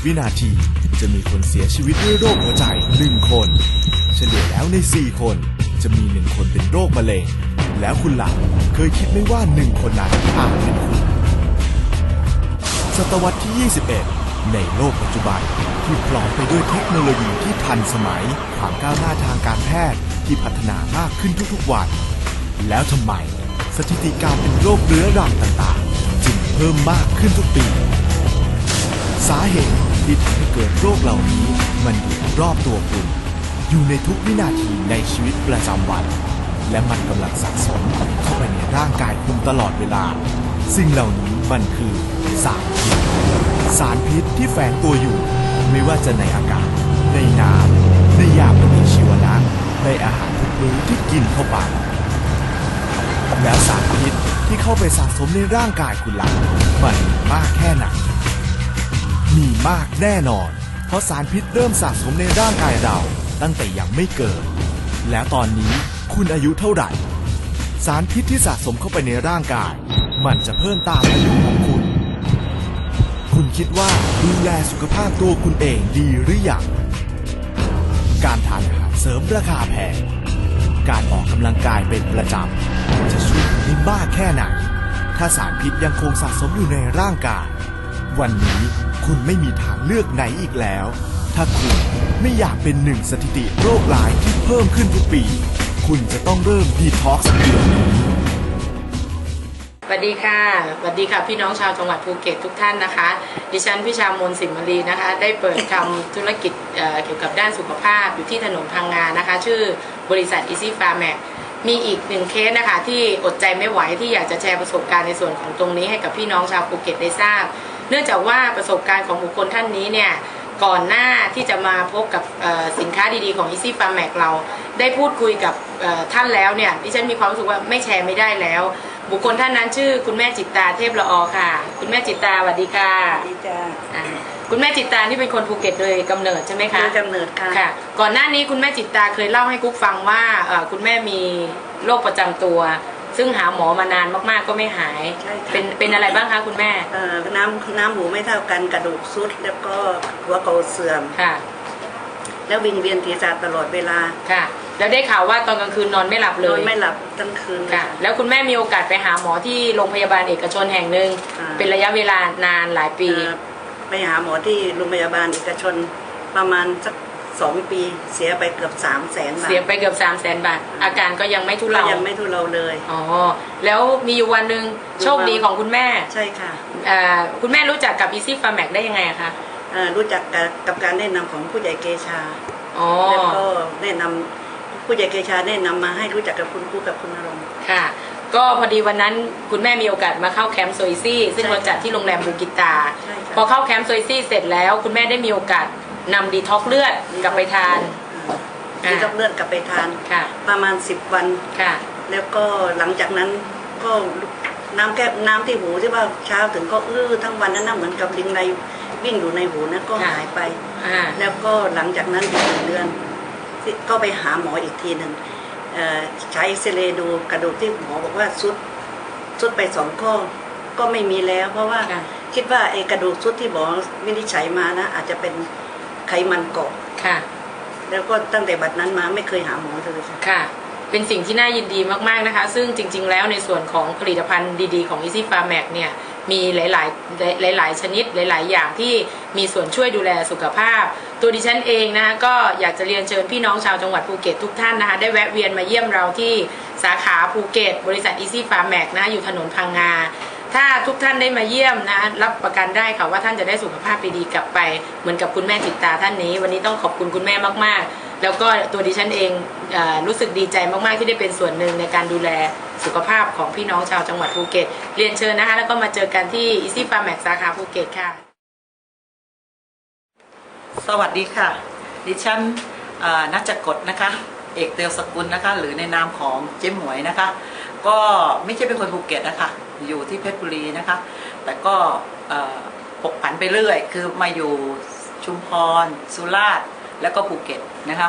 10วินาที จะมีคนเสียชีวิตด้วยโรคหัวใจ 1 คน เฉลี่ยแล้วใน 4 คน จะมี 1 คนเป็นโรคมะเร็ง แล้วคุณหลังเคยคิดไหมว่า 1 คนนั้นอาจเป็นคุณ ศตวรรษที่ 21 ในโลกปัจจุบันที่พร้อมไปด้วยเทคโนโลยีที่ทันสมัย ความก้าวหน้าทางการแพทย์ที่พัฒนามากขึ้นทุกๆวัน แล้วทำไมสถิติการเป็นโรคเรื้อรังต่างๆ จึงเพิ่มมากขึ้นทุกปี สาเหตุที่ทำให้เกิดโรคเหล่านี้ มันอยู่รอบตัวคุณ อยู่ในทุกวินาทีในชีวิตประจำวัน และมันกำลังสะสมเข้าไปในร่างกายคุณตลอดเวลา สิ่งเหล่านี้มันคือสารพิษ สารพิษที่แฝงตัวอยู่ ไม่ว่าจะในอากาศ ในน้ำในยาปฏิชีวนะในอาหารทุกมื้อที่กินเข้าไปแล้วสารพิษที่เข้าไปสะสมในร่างกายคุณล่ะมันมีมากแค่ไหน มีมากแน่นอน เพราะสารพิษเริ่มสะสมในร่างกายเรา ตั้งแต่ยังไม่เกิด แล้วตอนนี้คุณอายุเท่าไหร่ สารพิษที่สะสมเข้าไปในร่างกาย มันจะเพิ่มตามอายุของคุณ คุณคิดว่าดูแลสุขภาพตัวคุณเองดีหรือยัง การทานอาหารเสริมราคาแพง การออกกำลังกายเป็นประจำ จะช่วยคุณได้มากแค่ไหน ถ้าสารพิษยังคงสะสมอยู่ในร่างกาย วันนี้ คุณไม่มีทางเลือกไหนอีกแล้ว ถ้าคุณไม่อยากเป็นหนึ่งสถิติโรคร้ายที่เพิ่มขึ้นทุกปี คุณจะต้องเริ่มดีท็อกซ์เดือนนี้สวัสดีค่ะสวัสดีค่ะ พี่น้องชาวจังหวัดภูเก็ตทุกท่านนะคะ ดิฉันพิชามนสิมรีนะคะ ได้เปิดทำธุรกิจเเกี่ยวกับด้านสุขภาพอยู่ที่ถนนพังงานะคะ ชื่อบริษัท Easy Farm Mac มีอีกหนึ่งเคสนะคะ ที่อดใจไม่ไหวที่อยากจะแชร์ประสบการณ์ในส่วนของตรงนี้ให้กับพี่น้องชาวภูเก็ตได้ทราบ เนื่องจากว่าประสบการณ์ของบุคคลท่านนี้เนี่ยก่อนหน้าที่จะมาพบกับเอ่อสินค้าดีๆของ Easy Farm Mac เรา ได้พูดคุยกับเอ่อท่านแล้วเนี่ยดิฉันมีความรู้สึกว่าไม่แชร์ไม่ได้แล้ว บุคคลท่านนั้นชื่อคุณแม่จิตตาเทพละออค่ะ คุณแม่จิตตาสวัสดีค่ะดีจ้าอ่าคุณแม่จิตตานี่เป็นคนภูเก็ตโดยกำเนิดใช่ไหมคะโดยกำเนิดค่ะค่ะ ก่อนหน้านี้คุณแม่จิตตาเคยเล่าให้กุ๊กฟังว่าเอ่อคุณแม่มีโรคประจำตัว ซึ่งหาหมอมานานมากๆก็ไม่หาย ใช่ค่ะ เป็นเป็นอะไรบ้างคะคุณแม่ เอ่อน้ำน้ำหูไม่เท่ากันกระดูกซุด แล้วก็หัวเข่าเสื่อม ค่ะ แล้ววิงเวียนศีรษะตลอดเวลาค่ะ แล้วได้ข่าวว่าตอนกลางคืนนอนไม่หลับเลนอนยไม่หลับทั้งคืนเลยค่ะ แล้วคุณแม่มีโอกาสไปหาหมอที่โรงพยาบาลเอกชนแห่งหนึ่ง อ่า เป็นระยะเวลานานหลายปี เอ่อไปหาหมอที่โรงพยาบาลเอกชนประมาณสัก สองปีเสียไปเกือบสามแสนบาทเสียไปเกือบ3 0 0แสนบาท อาการก็ยังไม่ทุก็เลายังไม่ทุเราเลยอ๋อแล้วมีอยู่วันหนึ่งโชคดีของคุณแม่ใช่ค่ะเอ่อคุณแม่รู้จักกับ Easy f a r m a c ได้ยังไงอะคะเอ่อรู้จักกับกับการแนะนำของผู้ใหญ่เกชาอ๋อแล้วก็แนะนำผู้ใหญ่เกชาแนะนำมาให้รู้จักกับคุณครูกับคุณนรงค์ค่ะก็พอดีวันนั้นคุณแม่มีโอกาสมาเข้าแคมป์โซยซี่ซึ่งใช่เราจัดที่โรงแรมบูกิตาใช่ค่ะพอเข้าแคมป์โซยซี่เสร็จแล้ว คุณแม่ได้มีโอกาส นำดีท็อกเลือดกลับไปทานที่ต้องเลื่อนกลับไปทานค่ะ ประมาณสิบวันค่ะ แล้วก็หลังจากนั้นก็น้ำแก้น้ำที่หูที่ว่าเช้าถึงก็อื้อทั้งวันนั้นนะเหมือนกับลิงในวิ่งอยู่ในหูนะก็ค่ะหายไปอ่าแล้วก็หลังจากนั้นอีกหนึ่งเดือนที่ก็ไปหาหมออีกทีหนึ่งเอ่อใช้เอ็กซเรย์ดูกระดูกที่หมอบอกว่าซุดซุดไปสองข้อก็ไม่มีแล้ว เพราะว่าค่ะคิดว่าไอ้กระดูกซุดที่หมอวินิจฉัยมานะอาจจะเป็น ไขมันเกาะค่ะ แล้วก็ตั้งแต่บัดนั้นมาไม่เคยหาหมอเลยค่ะ ค่ะ เป็นสิ่งที่น่ายินดีมากๆนะคะ ซึ่งจริง ๆ แล้วในส่วนของผลิตภัณฑ์ดีๆของ Easy Farm Mac เนี่ยมีหลายๆหลายๆชนิดหลาย ๆ อย่างที่มีส่วนช่วยดูแลสุขภาพ ตัวดิฉันเองนะคะก็อยากจะเรียนเชิญพี่น้องชาวจังหวัดภูเก็ตทุกท่านนะคะได้แวะเวียนมาเยี่ยมเราที่สาขาภูเก็ต บริษัท Easy Farm Mac นะคะอยู่ถนนพังงา ถ้าทุกท่านได้มาเยี่ยมนะรับประกันได้ค่ะว่าท่านจะได้สุขภาพดีๆกลับไป เหมือนกับคุณแม่จิตตาท่านนี้ วันนี้ต้องขอบคุณคุณแม่มากๆ แล้วก็ตัวดิฉันเองเออรู้สึกดีใจมากๆที่ได้เป็นส่วนหนึ่งในการดูแลสุขภาพของพี่น้องชาวจังหวัดภูเก็ต เรียนเชิญนะคะ แล้วก็มาเจอกันที่ Easy Farm Max สาขาภูเก็ตค่ะ สวัสดีค่ะ ดิฉันนัจกฎนะคะ เอกเตียวสกุลนะคะ หรือในนามของเจ๊หมวยนะคะ ก็ไม่ใช่เป็นคนภูเก็ตนะคะ อยู่ที่เพชรบุรีนะคะ แต่ก็เอ่อผกผันไปเรื่อย คือมาอยู่ชุมพร สุราษฎร์แล้วก็ภูเก็ตนะคะ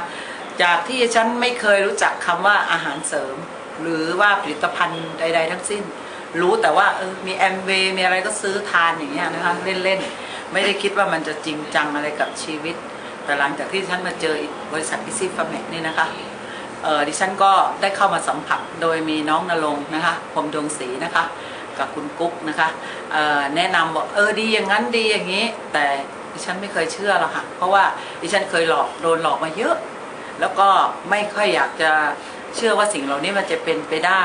จากที่ฉันไม่เคยรู้จักคำว่าอาหารเสริม หรือว่าผลิตภัณฑ์ใด ๆ ทั้งสิ้น รู้แต่ว่าเออมีแอมเวย์มีอะไรก็ซื้อทานอย่างเงี้ยนะคะ เล่นๆ ไม่ได้คิดว่ามันจะจริงจังอะไรกับชีวิต แต่หลังจากที่ฉันมาเจอบริษัทพิซี่ฟาร์มนี่นะคะ ดิฉันก็ได้เข้ามาสัมผัสโดยมีน้องนรงนะคะผมดวงศรีนะคะ กับคุณกุ๊กนะคะแนะนำบอกเออดีอย่างนั้นดีอย่างนี้ แต่ดิฉันไม่เคยเชื่อหรอกค่ะเพราะว่าดิฉันเคยหลอกโดนหลอกมาเยอะ แล้วก็ไม่ค่อยอยากจะเชื่อว่าสิ่งเหล่านี้มันจะเป็นไปได้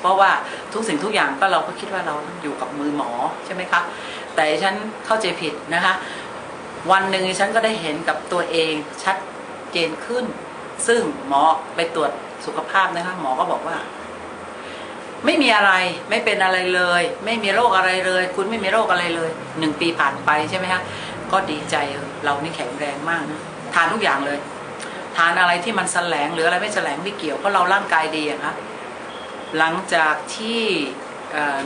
เพราะว่าทุกสิ่งทุกอย่างก็เราก็คิดว่าเราอยู่กับมือหมอใช่ไหมคะแต่ฉันเข้าใจผิดนะคะ วันหนึ่งฉันก็ได้เห็นกับตัวเองชัดเจนขึ้น ซึ่งหมอไปตรวจสุขภาพนะคะ หมอก็บอกว่า ไม่มีอะไรไม่เป็นอะไรเลย ไม่มีโรคอะไรเลย คุณไม่มีโรคอะไรเลยหนึ่งปีผ่านไปใช่ไหมคะก็ดีใจเออเรานี่แข็งแรงมากนะทานทุกอย่างเลย ทานอะไรที่มันแสลงหรืออะไรไม่แสลงไม่เกี่ยวเพราะเราร่างกายดีอะคะหลังจากที่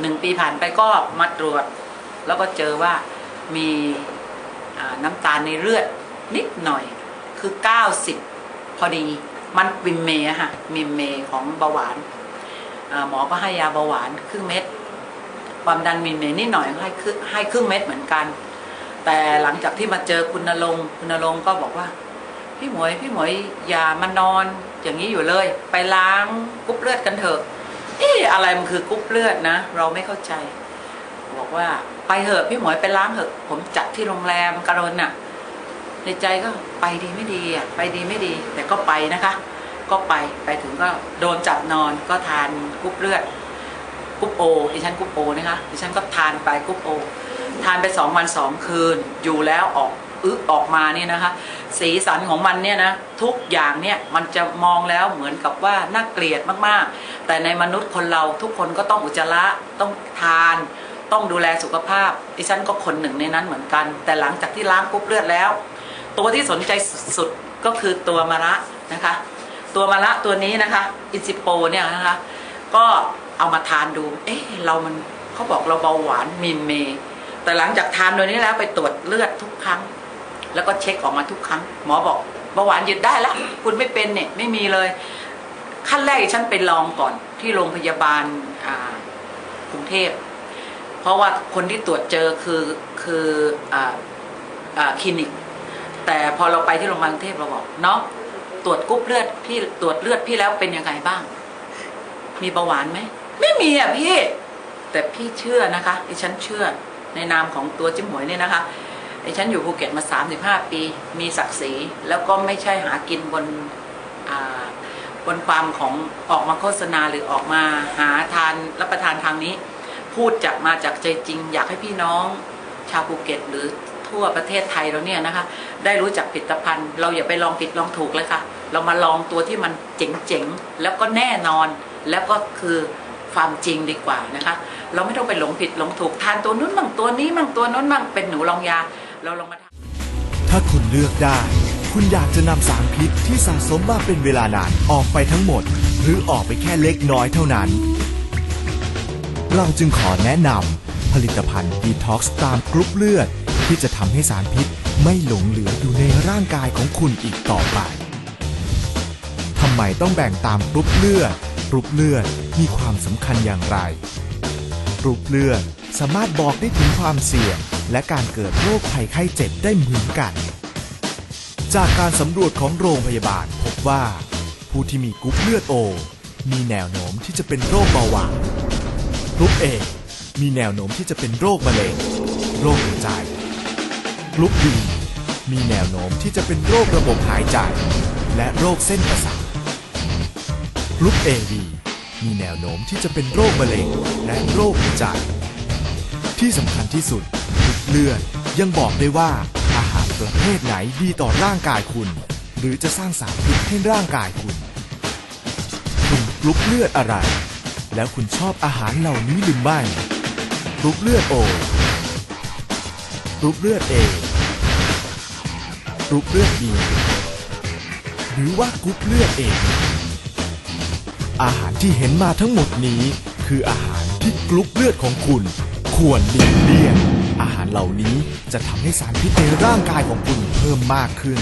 หนึ่งปีผ่านไปก็มาตรวจ แล้วก็เจอว่ามีน้ำตาลในเลือดนิดหน่อยคือ 90 อดีมันวิมเมอะค่ะมิมเมของเบาหวานหมอก็ให้ยาเบาหวานครึ่งเม็ด ความดันมินเมนิดหน่อยก็ให้ครึ่งให้ครึ่งเม็ดเหมือนกัน แต่หลังจากที่มาเจอคุณนรงคุณนรงก็บอกว่า พี่หมวยพี่หมวยอย่ามานอนอย่างนี้อยู่เลย ไปล้างกรุ๊ปเลือดกันเถอะเอ๊ะอะไรมันคือกรุ๊ปเลือดนะ เราไม่เข้าใจ บอกว่าไปเถอะพี่หมวยไปล้างเถอะ ผมจัดที่โรงแรมการนน่ะ ในใจก็ไปดีไม่ดีอะไปดีไม่ดี แต่ก็ไปนะคะ ก็ไปไปถึงก็โดนจับนอนก็ทานกรุ๊ปเลือดกรุ๊ปโอดิฉันกรุ๊ปโอนะคะดิฉันก็ทานไปกรุ๊ปโอ ทานไปสองวันสองคืน อยู่แล้วออกอึออกมาเนี่ยนะคะ สีสันของมันเนี่ยนะทุกอย่างเนี่ยมันจะมองแล้วเหมือนกับว่าน่าเกลียดมากๆ แต่ในมนุษย์คนเราทุกคนก็ต้องอุจจาระต้องทาน ต้องดูแลสุขภาพดิฉันก็คนหนึ่งในนั้นเหมือนกัน แต่หลังจากที่ล้างกรุ๊ปเลือดแล้ว ตัวที่สนใจสุดๆก็คือตัวมะระนะคะ ตัวมะระตัวนี้นะคะอินซิโปเนี่ยนะคะ ก็เอามาทานดู เอ๊ะเรามันเขาบอกเราเบาหวานมินเม แต่หลังจากทานตัวนี้แล้วไปตรวจเลือดทุกครั้ง แล้วก็เช็คออกมาทุกครั้ง หมอบอกเบาหวานหยุดได้แล้วคุณไม่เป็นเนี่ยไม่มีเลยขั้นแรกฉันไปลองก่อนที่โรงพยาบาลกรุงเทพ เพราะว่าคนที่ตรวจเจอคือคือออคลินิก แต่พอเราไปที่โรงพยาบาลกรุงเทพเราบอกเนาะตรวจกรุ๊ปเลือดพี่ตรวจเลือดพี่แล้วเป็นยังไงบ้าง มีเบาหวานไหมไม่มีอะพี่ แต่พี่เชื่อนะคะดิฉันเชื่อในนามของตัวจิ้มหวยเนี่ยนะคะดิฉันอยู่ภูเก็ตมา 35 ปี มีศักดิ์ศรีแล้วก็ไม่ใช่หากินบนบนความของออกมาโฆษณาหรือออกมาหาทานรับประทานทางนี้ พูดจากมาจากใจจริง อยากให้พี่น้องชาวภูเก็ตหรือ ทั่วประเทศไทยเราเนี่ยนะคะได้รู้จักผลิตภัณฑ์ เราอย่าไปลองผิดลองถูกเลยค่ะ เรามาลองตัวที่มันเจ๋งๆ แล้วก็แน่นอนแล้วก็คือความจริงดีกว่านะคะ เราไม่ต้องไปหลงผิดหลงถูกทานตัวนู้นมั่งตัวนี้มั่งตัวนู้นมั่งเป็นหนูลองยา เราลองมาทำถ้าคุณเลือกได้ คุณอยากจะนำสารพิษที่สะสมมาเป็นเวลานานออกไปทั้งหมด หรือออกไปแค่เล็กน้อยเท่านั้น เราจึงขอแนะนำผลิตภัณฑ์ Detox ตามกรุ๊ปเลือด ที่จะทำให้สารพิษไม่หลงเหลืออยู่ในร่างกายของคุณอีกต่อไปทำไมต้องแบ่งตามกรุ๊ปเลือดกรุ๊ปเลือดมีความสำคัญอย่างไรกรุ๊ปเลือดสามารถบอกได้ถึงความเสี่ยง และการเกิดโรคภัยไข้เจ็บได้เหมือนกัน จากการสำรวจของโรงพยาบาลพบว่า ผู้ที่มีกรุ๊ปเลือดโอ มีแนวโน้มที่จะเป็นโรคเบาหวานกรุ๊ปเอมีแนวโน้มที่จะเป็นโรคมะเร็ง โรคหัวใจ กรุ๊ปบีมีแนวโน้มที่จะเป็นโรคระบบหายใจ และโรคเส้นประสาทกรุ๊ป AB มีแนวโน้มที่จะเป็นโรคมะเร็งและโรคหัวใจ ที่สำคัญที่สุดกรุ๊ปเลือดยังบอกได้ว่าอาหารประเภทไหนดีต่อร่างกายคุณ หรือจะสร้างสารพิษให้ร่างกายคุณคุณกรุ๊ปเลือดอะไร แล้วคุณชอบอาหารเหล่านี้หรือไม่กรุ๊ปเลือดโอ กรุ๊ปเลือดเอกรุ๊ปเลือดบีหรือว่ากรุ๊ปเลือดเออาหารที่เห็นมาทั้งหมดนี้ คืออาหารที่กรุ๊ปเลือดของคุณ ควรหลีกเลี่ยง อาหารเหล่านี้จะทำให้สารพิษในร่างกายของคุณเพิ่มมากขึ้น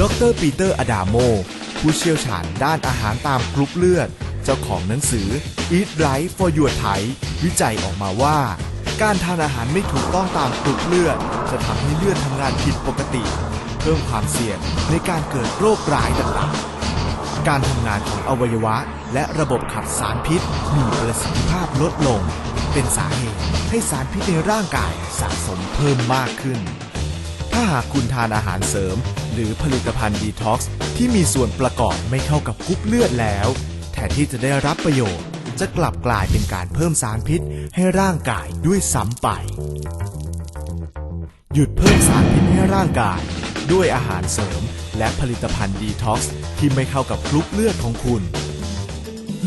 ดรปีเตอร์อดาโม ผู้เชี่ยวชาญด้านอาหารตามกรุ๊ปเลือด เจ้าของหนังสือ Eat Right for Your Thai วิจัยออกมาว่า การทานอาหารไม่ถูกต้องตามกรุ๊ปเลือด จะทำให้เลือดทำงานผิดปกติ เพิ่มความเสี่ยงในการเกิดโรคร้ายต่างๆ การทำงานของอวัยวะ และระบบขับสารพิษมีประสิทธิภาพลดลง เป็นสาเหตุให้สารพิษในร่างกายสะสมเพิ่มมากขึ้น ถ้าหากคุณทานอาหารเสริม หรือผลิตภัณฑ์ดีท็อกซ์ที่มีส่วนประกอบไม่เข้ากับกรุ๊ปเลือดแล้ว แทนที่จะได้รับประโยชน์ จะกลับกลายเป็นการเพิ่มสารพิษให้ร่างกายด้วยซ้ำไป หยุดเพิ่มสารพิษให้ร่างกาย ด้วยอาหารเสริม และผลิตภัณฑ์ดีท็อกซ์ที่ไม่เข้ากับกรุ๊ปเลือดของคุณ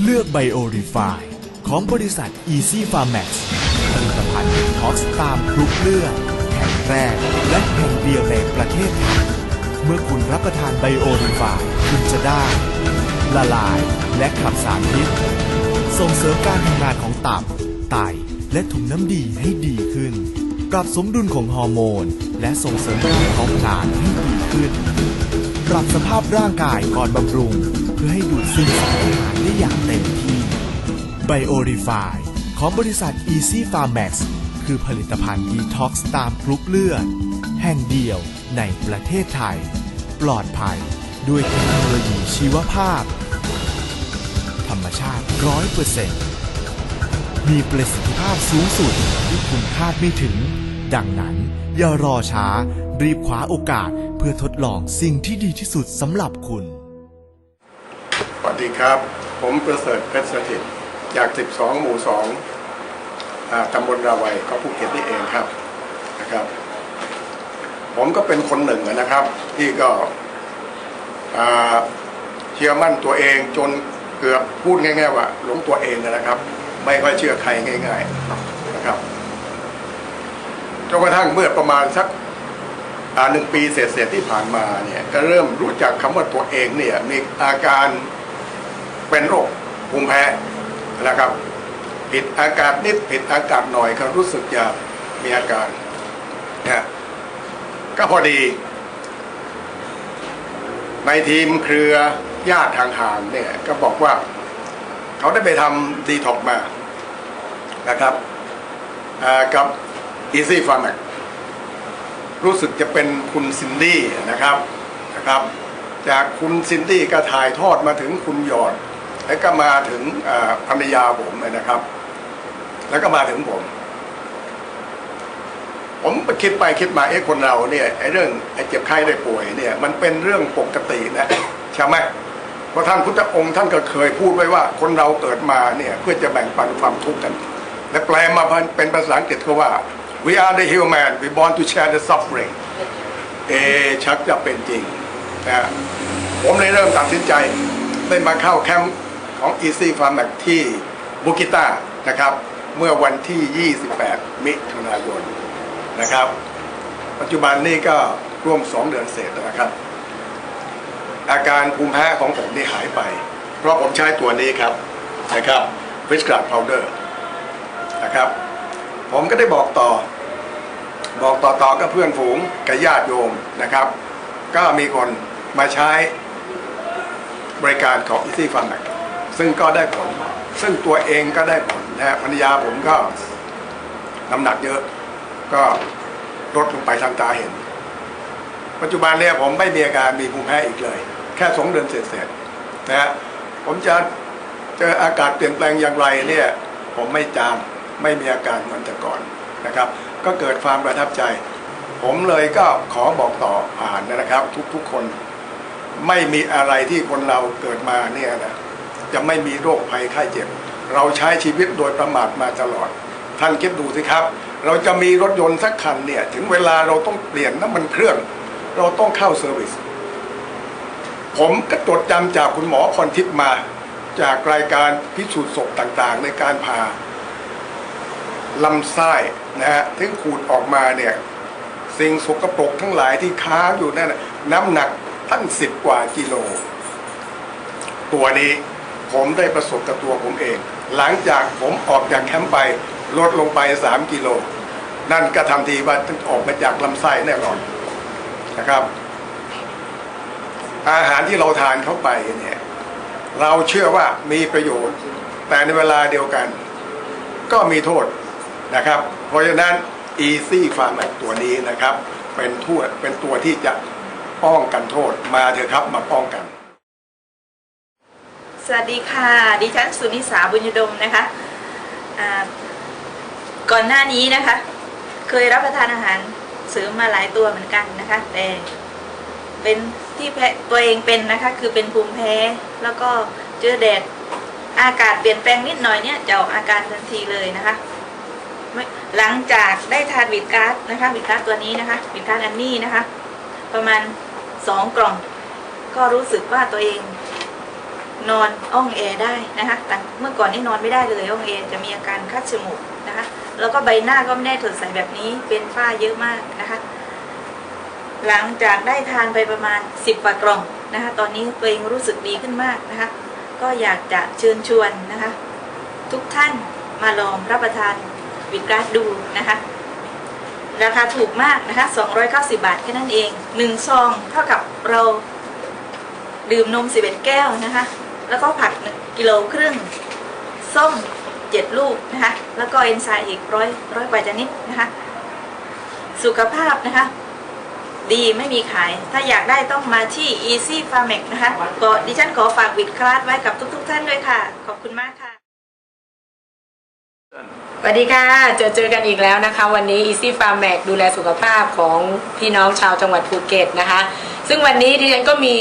เลือกไบโอรีไฟของบริษัท Easy Pharmax ผลิตภัณฑ์ดีท็อกซ์ตามกรุ๊ปเลือดแห่งแรกและแห่งเดียวในประเทศไทยเมื่อคุณรับประทานไบโอรีไฟคุณจะได้ ละลายและขับสารพิษ ส่งเสริมการทำงานของตับ ไต และถุงน้ำดีให้ดีขึ้น ปรับสมดุลของฮอร์โมน และส่งเสริมการเผาผลาญให้ดีขึ้น ปรับสภาพร่างกายก่อนบำรุง เพื่อให้ดูดซึมสารอาหารได้อย่างเต็มที่ไบโอรีไฟของบริษัท Easy Pharmax คือผลิตภัณฑ์ดีท็อกซ์ตามกรุ๊ปเลือด แห่งเดียวในประเทศไทย ปลอดภัยด้วยเทคโนโลยีชีวภาพ รรมชาติ100%มีประสิทธิภาพสูงสุดที่คุณคาดไม่ถึง ดังนั้น อย่ารอช้า รีบคว้าโอกาสเพื่อทดลองสิ่งที่ดีที่สุดสำหรับคุณ สวัสดีครับ ผมประเสริฐเพชรสถิตจาก 12 หมู่ 2อ่าตำบลราวัยก็ภูเก็ตนี่เองครับนะครับ ผมก็เป็นคนหนึ่งนะครับ ที่ก็อ่าเชื่อมั่นตัวเองจน เกือบพูดง่าย ๆ ว่า หลงตัวเองนะครับ ไม่ค่อยเชื่อใครง่ายๆนะครับจนกระทั่งเมื่อประมาณสักหนึ่งปีเศษๆที่ผ่านมาเนี่ยก็เริ่มรู้จักคำว่าตัวเองเนี่ยมีอาการเป็นโรคภูมิแพ้นะครับผิดอากาศนิดผิดอากาศหน่อยก็รู้สึกจะมีอาการนะก็พอดี ในทีมเครือ ญาติทางห่างๆเนี่ยก็บอกว่า เขาได้ไปทำดีท็อกมานะครับกับ Easy f a r m a c รู้สึกจะเป็นคุณซินดี้นะครับนะครับจากคุณซินดี้ก็ถ่ายทอดมาถึงคุณหยอด แล้วก็มาถึงภรรยาผมนะครับ แล้วก็มาถึงผม ผมคิดไปคิดมาเอ๊ะคนเราเนี่ยไอ้เรื่องไอ้เจ็บไข้ได้ป่วยเนี่ย มันเป็นเรื่องปกตินะใช่ไหม ราะท่านพุทธองค์ท่านก็เคยพูดไว้ว่าคนเราเกิดมาเนี่ยเพื่อจะแบ่งปันความทุกข์กัน และแปลมาเป็นภาษาอังกฤษก็ว่า we are the human we born to share the suffering เอชักจะเป็นจริงนะผมเลยเริ่มตัดสินใจได้มาเข้าแคมป์ของ Easy Farm ที่บุกิต้านะครับ เมื่อวันที่ 28 มิถุนายนนะครับ ปัจจุบันนี้ก็ร่วม 2 เดือนเศษนะครับ อาการภูมิแพ้ของผมนี่หายไป เพราะผมใช้ตัวนี้ครับนะครับ f i s h g r a d Powder นะครับ ผมก็ได้บอกต่อ บอกต่อๆกับเพื่อนฝูงกับญาติโยมนะครับ ก็มีคนมาใช้บริการของ Easy f a r m a c ซึ่งก็ได้ผล ซึ่งตัวเองก็ได้ผลนะฮะภรรยาผมก็น้ำหนักเยอะก็ลดลงไปทางตาเห็น ปัจจุบันเนี่ยผมไม่มีอาการมีภูมิแพ้อีกเลย แค่สองเดือนเสร็จๆนะฮะผมจะเจออากาศเปลี่ยนแปลงอย่างไรเนี่ยผมไม่จามไม่มีอาการเหมือนแต่ก่อนนะครับ ก็เกิดความประทับใจ ผมเลยก็ขอบอกต่อผ่านนะครับ ทุกๆคนไม่มีอะไรที่คนเราเกิดมาเนี่ยนะจะไม่มีโรคภัยไข้เจ็บ เราใช้ชีวิตโดยประมาทมาตลอด ท่านคิดดูสิครับ เราจะมีรถยนต์สักคันเนี่ยถึงเวลาเราต้องเปลี่ยนน้ำมันเครื่อง เราต้องเข้าเซอร์วิส ผมก็จดจำจากคุณหมอพรทิพย์มา จากรายการพิสูจน์ศพต่างๆ ในการผ่าลำไส้นะฮะที่ขูดออกมาเนี่ย สิ่งสกปรกทั้งหลายที่ค้างอยู่นั่นน้ำหนักตั้งสิบกว่ากิโล ตัวนี้ผมได้ประสบกับตัวผมเอง หลังจากผมออกจากแคมป์ไปลดลงไป 3 กิโล นั่นก็ทำทีว่าต้องออกมาจากลำไส้แน่นอนนะครับ อาหารที่เราทานเข้าไปเนี่ยเราเชื่อว่ามีประโยชน์ แต่ในเวลาเดียวกัน ก็มีโทษนะครับ เพราะฉะนั้น Easy Farm ตัวนี้นะครับ เป็นทั่วเป็นตัวที่จะป้องกันโทษมาเถอะครับมาป้องกัน สวัสดีค่ะ ดิฉันสุนิสาบุญยดมนะคะก่อนหน้านี้นะคะ เคยรับประทานอาหารเสริมมาหลายตัวเหมือนกันนะคะ แต่ เป็นที่แพ้ตัวเองเป็นนะคะ คือเป็นภูมิแพ้ แล้วก็เจอแดดอากาศเปลี่ยนแปลงนิดหน่อยเนี่ยจะออกอาการทันทีเลยนะคะหลังจากได้ทานวิดการ์ดนะคะวิดการ์ดตัวนี้นะคะวิดการ์ดอันนี้นะคะ ประมาณสองกล่อง ก็รู้สึกว่าตัวเองนอนอ้องแอได้นะคะแต่เมื่อก่อนนี่นอนไม่ได้เลยอ้องแอจะมีอาการคัดจมูกนะคะ แล้วก็ใบหน้าก็ไม่ได้สดใสแบบนี้เป็นฝ้าเยอะมากนะคะ หลังจากได้ทานไปประมาณ 10กว่ากล่องนะคะ ตอนนี้ตัวเองรู้สึกดีขึ้นมากนะคะ ก็อยากจะเชิญชวนนะคะ ทุกท่านมาลองรับประทานวิดกาดดูนะคะ ราคาถูกมากนะคะ 290 บาทแค่นั้นเอง 1 ซองเท่ากับเราดื่มนม 11 แก้วนะคะ แล้วก็ผักกิโลครึ่ง ส้ม 7 ลูกนะคะ แล้วก็เอนไซม์อีกร้อยร้อยกว่าชนิดนะคะ สุขภาพนะคะ ดีไม่มีขาย ถ้าอยากได้ต้องมาที่ Easy Farmex นะคะก็ดิฉันขอฝากวิดคลาสไว้กับทุกๆท่านด้วยค่ะ ขอบคุณมากค่ะสวัสดีค่ะ เจอเจอกันอีกแล้วนะคะ วันนี้ Easy Farm Mac ดูแลสุขภาพของพี่น้องชาวจังหวัดภูเก็ตนะคะ ซึ่งวันนี้ดิฉันก็มี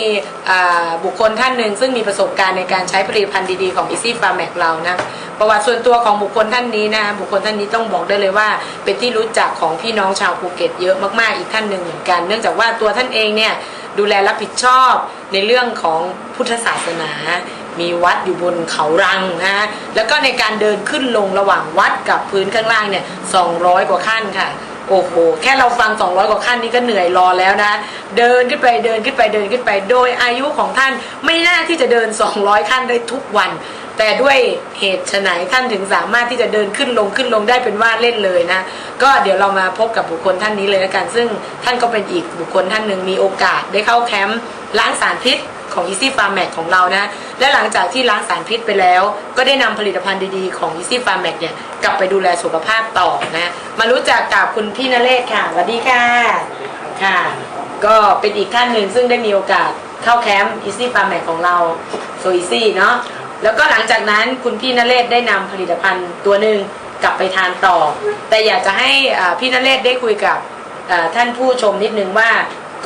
บุคคลท่านหนึ่งซึ่งมีประสบการณ์ในการใช้ผลิตภัณฑ์ดีๆของ Easy Farm Mac เรานะประวัติส่วนตัวของบุคคลท่านนี้นะบุคคลท่านนี้ต้องบอกได้เลยว่า เป็นที่รู้จักของพี่น้องชาวภูเก็ตเยอะมากๆอีกท่านหนึ่งเหมือนกัน เนื่องจากว่าตัวท่านเองเนี่ยดูแลรับผิดชอบในเรื่องของพุทธศาสนา มีวัดอยู่บนเขารังนะแล้วก็ในการเดินขึ้นลงระหว่างวัดกับพื้นข้างล่างเนี่ย200 กว่าขั้นค่ะ โอ้โห แค่เราฟัง 200 กว่าขั้นนี้ก็เหนื่อยรอแล้วนะ เดินขึ้นไปเดินขึ้นไปเดินขึ้นไป โดยอายุของท่านไม่น่าที่จะเดิน 200 ขั้นได้ทุกวัน แต่ด้วยเหตุไฉนท่านถึงสามารถที่จะเดินขึ้นลงขึ้นลงได้เป็นว่าเล่นเลยนะ ก็เดี๋ยวเรามาพบกับบุคคลท่านนี้เลยละกัน ซึ่งท่านก็เป็นอีกบุคคลท่านหนึ่งมีโอกาสได้เข้าแคมป์ล้างสารพิษ ของ Easy Farm Mac ของเรานะ และหลังจากที่ล้างสารพิษไปแล้ว ก็ได้นำผลิตภัณฑ์ดีๆของ Easy Farm Mac เนี่ยกลับไปดูแลสุขภาพต่อนะ มารู้จักกับคุณพี่นเรศค่ะสวัสดีค่ะค่ะ ก็เป็นอีกท่านหนึ่งซึ่งได้มีโอกาสเข้าแคมป์ Easy Farm Mac ของเราโซ Easy เนาะแล้วก็หลังจากนั้นคุณพี่นเรศได้นำผลิตภัณฑ์ตัวหนึ่งกลับไปทานต่อ แต่อยากจะให้พี่นเรศได้คุยกับท่านผู้ชมนิดนึงว่า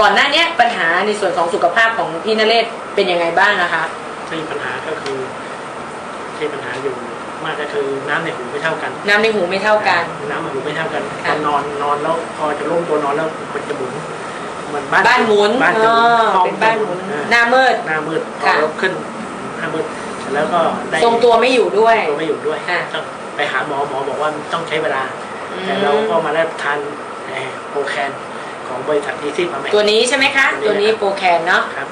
ก่อนหน้าเนี้ยปัญหาในส่วนของสุขภาพของพี่นเรศเป็นยังไงบ้างนะคะที่ปัญหาก็คือที่ปัญหาอยู่มากก็คือน้ำในหูไม่เท่ากัน น้ำในหูไม่เท่ากัน น้ำในหูไม่เท่ากันค่ะตอนนอนนอนแล้วพอจะล้มตัวนอนแล้วมันจะหมุนเหมือนบ้านบ้านหมุนบ้านจะอ๋หมุนอห้องเป็นบ้านหมุนอ่าหน้ามืด หน้ามืดพอค่ะ ลุกขึ้นหน้ามืดเสร็จแล้วก็ได้ทรงตัวไม่อยู่ด้วย ตัวไม่อยู่ด้วยค่ะ ต้องไปหาหมอหมอบอกว่าต้องใช้เวลาอืมแต่เราก็มาได้ทานโปรแคน ของบริษัทอีซี่พาแมตัวนี้ใช่ไหมคะ ตัวนี้โปรแคนเนาะครับ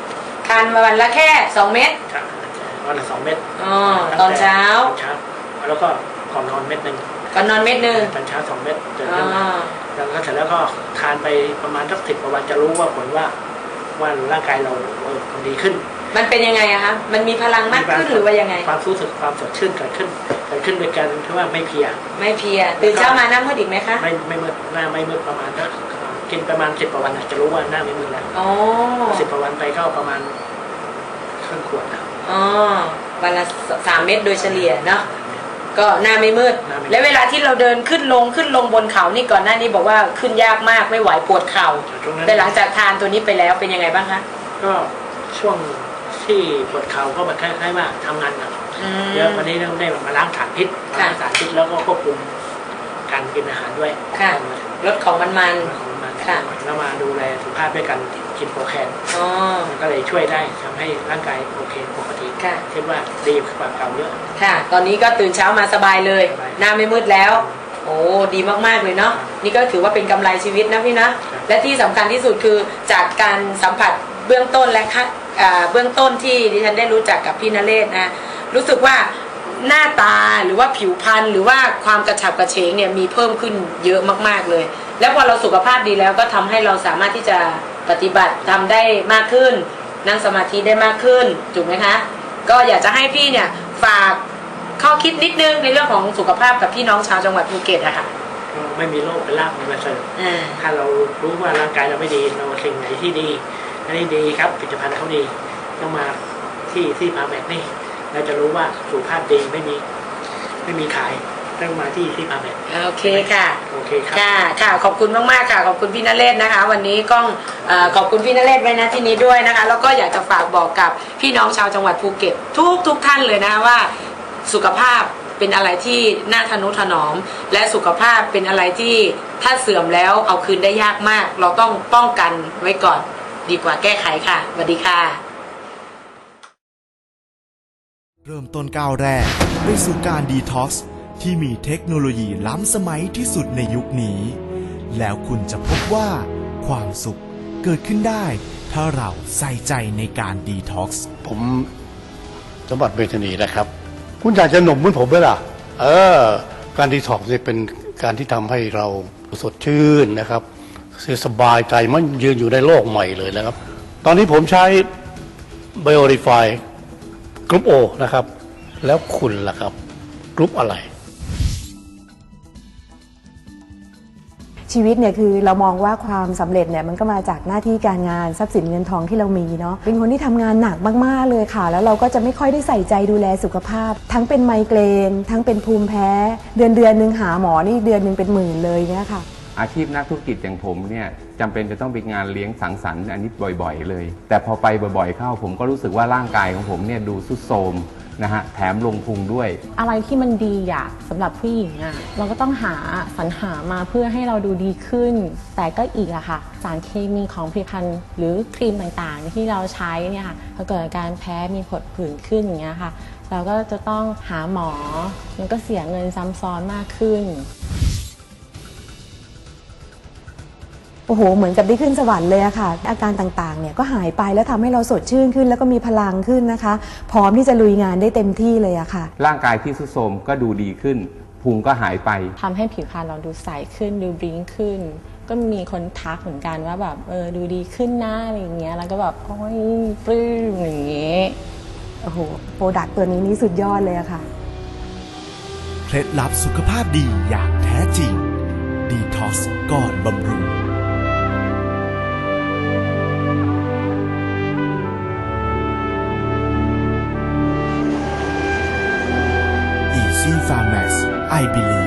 ทานมาวันละแค่ 2 เม็ดครับวันละสองเม็ดอ๋อตอนเช้าตอนเช้า แล้วก็ก่อนนอนเม็ดหนึ่งก่อนนอนเม็ดหนึ่งตอนเช้าสองเม็ดตื่นอ๋ขึ้นมาอแล้วก็เสร็จแล้วก็ทานไปประมาณสักสิบกว่าวันจะรู้ว่าผลว่าว่าร่างกายเราเออมันดีขึ้น มันเป็นยังไงอะคะมันมีพลังมากขึ้นหรือว่ายังไง ความรู้สึกความสดชื่นเกิดขึ้นเกิดขึ้นโดยการที่ว่าไม่เพลีย ไม่เพลียตื่นเช้ามาหน้ามืดอีกไหมคะ ไม่ไม่มืดหน้าไม่มืดประมาณสัก กินประมาณสิบกว่าวันอาจจะรู้ว่าหน้าไม่มืดแล้วอ๋อสิบกว่าวันไปก็ประมาณครึ่งขวดนะอ๋อวันละสามเม็ดโดยเฉลี่ยเนาะก็หน้าไม่มืดหน้าไม่มืดแล้วเวลาที่เราเดินขึ้นลงขึ้นลงบนเขานี่ก่อนหน้านี้บอกว่าขึ้นยากมากไม่ไหวปวดเข่าช่วงนั้นแต่หลังจากทานตัวนี้ไปแล้วเป็นยังไงบ้างคะก็ช่วงที่ปวดเข่าก็แบบคล้ายๆว่าทำงานหนักมเยอะวันนี้เริ่มได้มาล้างสารพิษมาล้างสารพิษแล้วก็ควบคุมการกินอาหารด้วยค่ะลดของมันมันของมัน ค่ะ แล้วมาดูแลสุขภาพด้วยกันกินโปรแคนๆอ๋อ มันก็เลยช่วยได้ทำให้ร่างกายโอเคปกติค่ะ คิดว่าดีกว่าเก่าเยอะ ค่ะ ตอนนี้ก็ตื่นเช้ามาสบายเลย สบายหน้าไม่มืดแล้ว โอ้ดีมากๆเลยเนาะ นี่ก็ถือว่าเป็นกำไรชีวิตนะพี่นะและที่สำคัญที่สุดคือจากการสัมผัสเบื้องต้นและค่ะอ่าเบื้องต้นที่ดิฉันได้รู้จักกับพี่นเรศนะ รู้สึกว่าหน้าตาหรือว่าผิวพรรณหรือว่าความกระฉับกระเฉงเนี่ยมีเพิ่มขึ้นเยอะมากๆเลย แล้วพอเราสุขภาพดีแล้วก็ทำให้เราสามารถที่จะปฏิบัติทำได้มากขึ้น นั่งสมาธิได้มากขึ้นถูกไหมคะ ก็อยากจะให้พี่เนี่ยฝากข้อคิดนิดนึงในเรื่องของสุขภาพกับพี่น้องชาวจังหวัดภูเก็ตอะค่ะก็ไม่มีโรคเป็นลาภเป็นประเสริฐอ่าถ้าเรารู้ว่าร่างกายเราไม่ดีเราสิ่งไหนที่ดีอันนี้ดีครับผลิตภัณฑ์เขาดีต้องมาที่ที่พาแมกนี่เราจะรู้ว่าสุขภาพดีไม่มีไม่มีขาย ต้องมาที่ที่พาแมกโอเคค่ะ โอเคครับ ค่ะ ค่ะ ขอบคุณมากๆค่ะ ขอบคุณพี่นเรศนะคะ วันนี้ก้องเออขอบคุณพี่นเรศไว้นะที่นี้ด้วยนะคะ แล้วก็อยากจะฝากบอกกับพี่น้องชาวจังหวัดภูเก็ตทุกทุกท่านเลยนะคะว่าสุขภาพเป็นอะไรที่น่าทนุถนอม และสุขภาพเป็นอะไรที่ถ้าเสื่อมแล้วเอาคืนได้ยากมาก เราต้องป้องกันไว้ก่อนดีกว่าแก้ไขค่ะสวัสดีค่ะ เริ่มต้นก้าวแรกไปสู่การดีท็อกซ์ ที่มีเทคโนโลยีล้ำสมัยที่สุดในยุคนี้ แล้วคุณจะพบว่า ความสุขเกิดขึ้นได้ ถ้าเราใส่ใจในการดีท็อกซ์ ผมสมบัติเมธนีนะครับ คุณอยากจะหนุ่มเหมือนผมไหมล่ะ เออ การดีท็อกซ์เนี่ยเป็นการที่ทำให้เราสดชื่นนะครับสบายใจมันยืนอยู่ในโลกใหม่เลยนะครับ ตอนนี้ผมใช้ Biorify กรุ๊ปโอนะครับ แล้วคุณล่ะครับ กรุ๊ปอะไร ชีวิตเนี่ยคือเรามองว่าความสำเร็จเนี่ยมันก็มาจากหน้าที่การงานทรัพย์สินเงินทองที่เรามีเนาะเป็นคนที่ทำงานหนักมากๆเลยค่ะ แล้วเราก็จะไม่ค่อยได้ใส่ใจดูแลสุขภาพ ทั้งเป็นไมเกรนทั้งเป็นภูมิแพ้ เดือนเดือนหนึ่งหาหมอนี่เดือนหนึ่งเป็นหมื่นเลยเนี่ยค่ะ อาชีพนักธุรกิจอย่างผมเนี่ยจำเป็นจะต้องไปงานเลี้ยงสังสรรค์อันนี้บ่อยๆ เลย แต่พอไปบ่อยๆเข้าผมก็รู้สึกว่าร่างกายของผมเนี่ยดูสุดโทรม นะฮะแถมลงพุงด้วย อะไรที่มันดีอะสำหรับผู้หญิงอะเราก็ต้องหาสรรหามาเพื่อให้เราดูดีขึ้น แต่ก็อีกอะค่ะ สารเคมีของผลิตภัณฑ์หรือครีมต่างๆ ที่เราใช้เนี่ยค่ะพอเกิดอาการแพ้มีผดผื่นขึ้นอย่างเงี้ยค่ะ เราก็จะต้องหาหมอมันก็เสียเงินซ้ำซ้อนมากขึ้น โอ้โห เหมือนกับได้ขึ้นสวรรค์เลยอะค่ะ อาการต่างๆ เนี่ยก็หายไปแล้วทำให้เราสดชื่นขึ้น แล้วก็มีพลังขึ้นนะคะ พร้อมที่จะลุยงานได้เต็มที่เลยอะค่ะ ร่างกายที่สุดโทรมก็ดูดีขึ้นพุงก็หายไป ทำให้ผิวพรรณเราดูใสขึ้นดูบลิงก์ขึ้น ก็มีคนทักเหมือนกันว่าแบบเออดูดีขึ้นนะอะไรอย่างเงี้ยแล้วก็แบบโอ้ยปลื้มอย่างเงี้ย โอ้โห โปรดักต์ตัวนี้นี่สุดยอดเลยอะค่ะ เคล็ดลับสุขภาพดีอย่างแท้จริง ดีท็อกซ์ก่อนบำรุง Easy Pharmax I believe